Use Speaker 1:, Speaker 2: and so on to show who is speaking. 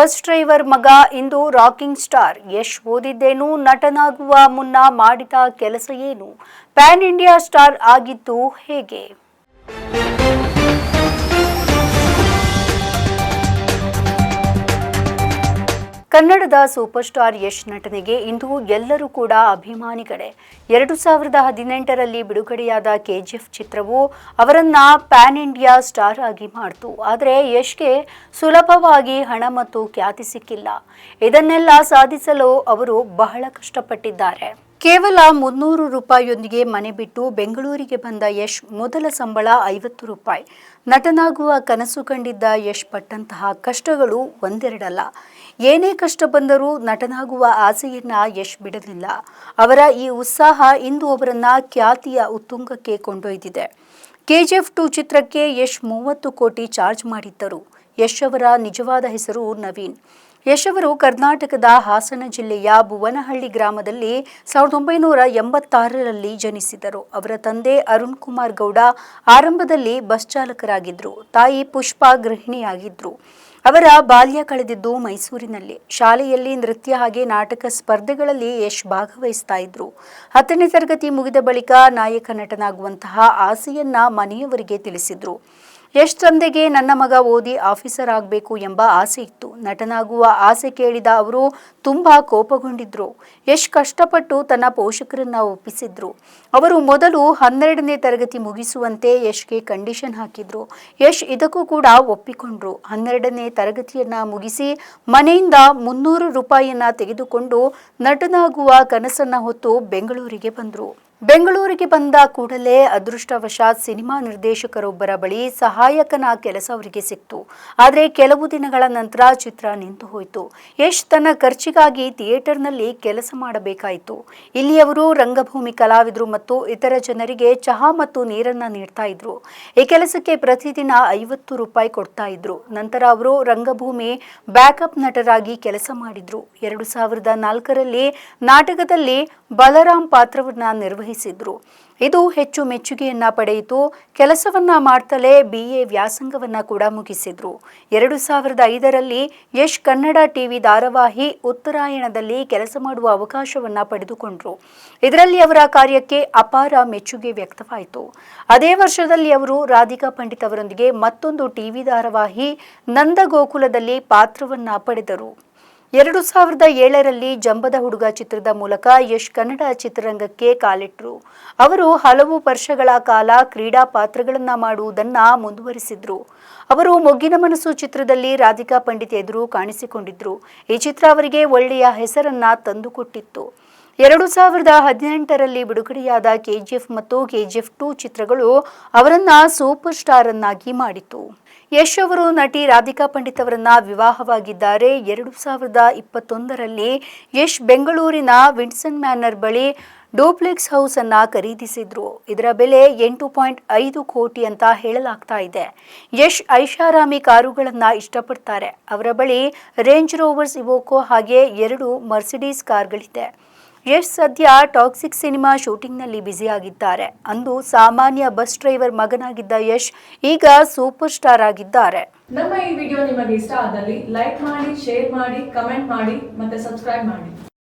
Speaker 1: Bus driver ಮಗ ಇಂದು rocking star. Yash ಓದಿದ್ದೇನು, ನಟನಾಗುವ ಮುನ್ನ ಮಾಡಿದ ಕೆಲಸ ಏನು? ಪ್ಯಾನ್ ಇಂಡಿಯಾ ಸ್ಟಾರ್ ಆಗಿದ್ದು ಹೇಗೆ? ಕನ್ನಡದ ಸೂಪರ್ ಸ್ಟಾರ್ ಯಶ್ ನಟನೆಗೆ ಇಂದು ಎಲ್ಲರೂ ಕೂಡ ಅಭಿಮಾನಿಗಳೇ ಎರಡು ಸಾವಿರದ ಹದಿನೆಂಟರಲ್ಲಿ ಬಿಡುಗಡೆಯಾದ ಕೆಜಿಎಫ್ ಚಿತ್ರವು ಅವರನ್ನ ಪ್ಯಾನ್ ಇಂಡಿಯಾ ಸ್ಟಾರ್ ಆಗಿ ಮಾಡಿತು. ಆದರೆ ಯಶ್ಗೆ ಸುಲಭವಾಗಿ ಹಣ ಮತ್ತು ಖ್ಯಾತಿ ಸಿಕ್ಕಿಲ್ಲ. ಇದನ್ನೆಲ್ಲ ಸಾಧಿಸಲು ಅವರು ಬಹಳ ಕಷ್ಟಪಟ್ಟಿದ್ದಾರೆ. ಕೇವಲ ಮುನ್ನೂರು ರೂಪಾಯಿಯೊಂದಿಗೆ ಮನೆ ಬಿಟ್ಟು ಬೆಂಗಳೂರಿಗೆ ಬಂದ ಯಶ್ ಮೊದಲ ಸಂಬಳ ಐವತ್ತು ರೂಪಾಯಿ. ನಟನಾಗುವ ಕನಸು ಕಂಡಿದ್ದ ಯಶ್ ಪಟ್ಟಂತಹ ಕಷ್ಟಗಳು ಒಂದೆರಡಲ್ಲ. ಏನೇ ಕಷ್ಟ ಬಂದರೂ ನಟನಾಗುವ ಆಸೆಯನ್ನ ಯಶ್ ಬಿಡಲಿಲ್ಲ. ಅವರ ಈ ಉತ್ಸಾಹ ಇಂದು ಅವರನ್ನ ಖ್ಯಾತಿಯ ಉತ್ತುಂಗಕ್ಕೆ ಕೊಂಡೊಯ್ದಿದೆ. ಕೆಜಿಎಫ್ ಟು ಚಿತ್ರಕ್ಕೆ ಯಶ್ ಮೂವತ್ತು ಕೋಟಿ ಚಾರ್ಜ್ ಮಾಡಿದ್ದರು. ಯಶ್ ಅವರ ನಿಜವಾದ ಹೆಸರು ನವೀನ್. ಯಶ್ ಕರ್ನಾಟಕದ ಹಾಸನ ಜಿಲ್ಲೆಯ ಭುವನಹಳ್ಳಿ ಗ್ರಾಮದಲ್ಲಿ ಸಾವಿರದ ಒಂಬೈನೂರ ಎಂಬತ್ತಾರರಲ್ಲಿ ಜನಿಸಿದರು. ಅವರ ತಂದೆ ಅರುಣ್ ಕುಮಾರ್ ಗೌಡ ಆರಂಭದಲ್ಲಿ ಬಸ್ ಚಾಲಕರಾಗಿದ್ದರು ತಾಯಿ ಪುಷ್ಪ ಗೃಹಿಣಿಯಾಗಿದ್ದರು ಅವರ ಬಾಲ್ಯ ಕಳೆದಿದ್ದು ಮೈಸೂರಿನಲ್ಲಿ. ಶಾಲೆಯಲ್ಲಿ ನೃತ್ಯ ಹಾಗೆ ನಾಟಕ ಸ್ಪರ್ಧೆಗಳಲ್ಲಿ ಯಶ್ ಭಾಗವಹಿಸ್ತಾ ಇದ್ರು. ಹತ್ತನೇ ತರಗತಿ ಮುಗಿದ ಬಳಿಕ ನಾಯಕ ನಟನಾಗುವಂತಹ ಆಸೆಯನ್ನ ಮನೆಯವರಿಗೆ ತಿಳಿಸಿದ್ರು. ಯಶ್ ತಂದೆಗೆ ನನ್ನ ಮಗ ಓದಿ ಆಫೀಸರ್ ಆಗಬೇಕು ಎಂಬ ಆಸೆ ಇತ್ತು. ನಟನಾಗುವ ಆಸೆ ಕೇಳಿದ ಅವರು ತುಂಬಾ ಕೋಪಗೊಂಡಿದ್ರು. ಯಶ್ ಕಷ್ಟಪಟ್ಟು ತನ್ನ ಪೋಷಕರನ್ನ ಒಪ್ಪಿಸಿದ್ರು. ಅವರು ಮೊದಲು ಹನ್ನೆರಡನೇ ತರಗತಿ ಮುಗಿಸುವಂತೆ ಯಶ್ಗೆ ಕಂಡೀಷನ್ ಹಾಕಿದ್ರು. ಯಶ್ ಇದಕ್ಕೂ ಕೂಡ ಒಪ್ಪಿಕೊಂಡ್ರು. ಹನ್ನೆರಡನೇ ತರಗತಿಯನ್ನ ಮುಗಿಸಿ ಮನೆಯಿಂದ ಮುನ್ನೂರು ರೂಪಾಯಿಯನ್ನ ತೆಗೆದುಕೊಂಡು ನಟನಾಗುವ ಕನಸನ್ನ ಹೊತ್ತು ಬೆಂಗಳೂರಿಗೆ ಬಂದ್ರು. ಬೆಂಗಳೂರಿಗೆ ಬಂದ ಕೂಡಲೇ ಅದೃಷ್ಟವಶಾತ್ ಸಿನಿಮಾ ನಿರ್ದೇಶಕರೊಬ್ಬರ ಬಳಿ ಸಹಾಯಕನ ಕೆಲಸ ಅವರಿಗೆ ಸಿಕ್ತು. ಆದರೆ ಕೆಲವು ದಿನಗಳ ನಂತರ ಚಿತ್ರ ನಿಂತು ಹೋಯಿತು. ಯಶ್ ತನ್ನ ಖರ್ಚಿಗಾಗಿ ಥಿಯೇಟರ್ನಲ್ಲಿ ಕೆಲಸ ಮಾಡಬೇಕಾಯಿತು. ಇಲ್ಲಿಯವರು ರಂಗಭೂಮಿ ಕಲಾವಿದರು ಮತ್ತು ಇತರ ಜನರಿಗೆ ಚಹಾ ಮತ್ತು ನೀರನ್ನ ನೀಡ್ತಾ ಇದ್ರು. ಈ ಕೆಲಸಕ್ಕೆ ಪ್ರತಿದಿನ ಐವತ್ತು ರೂಪಾಯಿ ಕೊಡ್ತಾ ಇದ್ರು. ನಂತರ ಅವರು ರಂಗಭೂಮಿ ಬ್ಯಾಕಪ್ ನಟರಾಗಿ ಕೆಲಸ ಮಾಡಿದ್ರು. ಎರಡು ಸಾವಿರದ ನಾಲ್ಕರಲ್ಲಿ ನಾಟಕದಲ್ಲಿ ಬಲರಾಮ್ ಪಾತ್ರವನ್ನ ನಿರ್ವಹಿಸಿದ್ರು. ಇದು ಹೆಚ್ಚು ಮೆಚ್ಚುಗೆಯನ್ನ ಪಡೆಯಿತು. ಕೆಲಸವನ್ನ ಮಾಡ್ತಲೇ ಬಿ ಎ ವ್ಯಾಸಂಗವನ್ನ ಕೂಡ ಮುಗಿಸಿದ್ರು. ಎರಡು ಸಾವಿರದ ಐದರಲ್ಲಿ ಯಶ್ ಕನ್ನಡ ಟಿವಿ ಧಾರಾವಾಹಿ ಉತ್ತರಾಯಣದಲ್ಲಿ ಕೆಲಸ ಮಾಡುವ ಅವಕಾಶವನ್ನ ಪಡೆದುಕೊಂಡ್ರು. ಇದರಲ್ಲಿ ಅವರ ಕಾರ್ಯಕ್ಕೆ ಅಪಾರ ಮೆಚ್ಚುಗೆ ವ್ಯಕ್ತವಾಯಿತು. ಅದೇ ವರ್ಷದಲ್ಲಿ ಅವರು ರಾಧಿಕಾ ಪಂಡಿತ್ ಅವರೊಂದಿಗೆ ಮತ್ತೊಂದು ಟಿವಿ ಧಾರಾವಾಹಿ ನಂದಗೋಕುಲದಲ್ಲಿ ಪಾತ್ರವನ್ನ ಪಡೆದರು. ಎರಡು ಸಾವಿರದ ಏಳರಲ್ಲಿ ಜಂಬದ ಹುಡುಗ ಚಿತ್ರದ ಮೂಲಕ ಯಶ್ ಕನ್ನಡ ಚಿತ್ರರಂಗಕ್ಕೆ ಕಾಲಿಟ್ಟರು ಅವರು ಹಲವು ವರ್ಷಗಳ ಕಾಲ ಕ್ರೀಡಾ ಪಾತ್ರಗಳನ್ನು ಮಾಡುವುದನ್ನು ಮುಂದುವರಿಸಿದ್ರು. ಅವರು ಮೊಗ್ಗಿನ ಮನಸ್ಸು ಚಿತ್ರದಲ್ಲಿ ರಾಧಿಕಾ ಪಂಡಿತ್ ಎದುರು ಕಾಣಿಸಿಕೊಂಡಿದ್ರು. ಈ ಚಿತ್ರ ಅವರಿಗೆ ಒಳ್ಳೆಯ ಹೆಸರನ್ನ ತಂದುಕೊಟ್ಟಿತ್ತು. ಎರಡು ಸಾವಿರದ ಹದಿನೆಂಟರಲ್ಲಿ ಬಿಡುಗಡೆಯಾದ ಕೆಜಿಎಫ್ ಮತ್ತು ಕೆಜಿಎಫ್ ಟು ಚಿತ್ರಗಳು ಅವರನ್ನ ಸೂಪರ್ ಸ್ಟಾರ್ ಅನ್ನಾಗಿ ಮಾಡಿತು. ಯಶ್ ಅವರು ನಟಿ ರಾಧಿಕಾ ಪಂಡಿತ್ ಅವರನ್ನ ವಿವಾಹವಾಗಿದ್ದಾರೆ. ಎರಡು ಸಾವಿರದ ಇಪ್ಪತ್ತೊಂದರಲ್ಲಿ ಯಶ್ ಬೆಂಗಳೂರಿನ ವಿನ್ಸನ್ ಮ್ಯಾನರ್ ಬಳಿ ಡೂಪ್ಲೆಕ್ಸ್ ಹೌಸ್ ಅನ್ನ ಖರೀದಿಸಿದ್ರು. ಇದರ ಬೆಲೆ ಎಂಟು ಪಾಯಿಂಟ್ ಐದು ಕೋಟಿ ಅಂತ ಹೇಳಲಾಗ್ತಾ ಇದೆ. ಯಶ್ ಐಷಾರಾಮಿ ಕಾರುಗಳನ್ನ ಇಷ್ಟಪಡ್ತಾರೆ. ಅವರ ಬಳಿ ರೇಂಜ್ ರೋವರ್ಸ್, ಇವೋಕೋ ಹಾಗೆ ಎರಡು ಮರ್ಸಿಡೀಸ್ ಕಾರ್ಗಳಿದೆ. ಯಶ್ ಸದ್ಯ ಟಾಕ್ಸಿಕ್ ಸಿನಿಮಾ ಶೂಟಿಂಗ್ನಲ್ಲಿ ಬ್ಯುಸಿಯಾಗಿದ್ದಾರೆ? ಅಂದು ಸಾಮಾನ್ಯ ಬಸ್ ಡ್ರೈವರ್ ಮಗನಾಗಿದ್ದ ಯಶ್ ಈಗ ಸೂಪರ್ ಸ್ಟಾರ್ ಆಗಿದ್ದಾರೆ.
Speaker 2: ನಮ್ಮ ಈ ವಿಡಿಯೋ ನಿಮಗೆ ಇಷ್ಟ ಆದಲ್ಲಿ ಲೈಕ್ ಮಾಡಿ, ಶೇರ್ ಮಾಡಿ, ಕಮೆಂಟ್ ಮಾಡಿ ಮತ್ತೆ ಸಬ್ಸ್ಕ್ರೈಬ್ ಮಾಡಿ.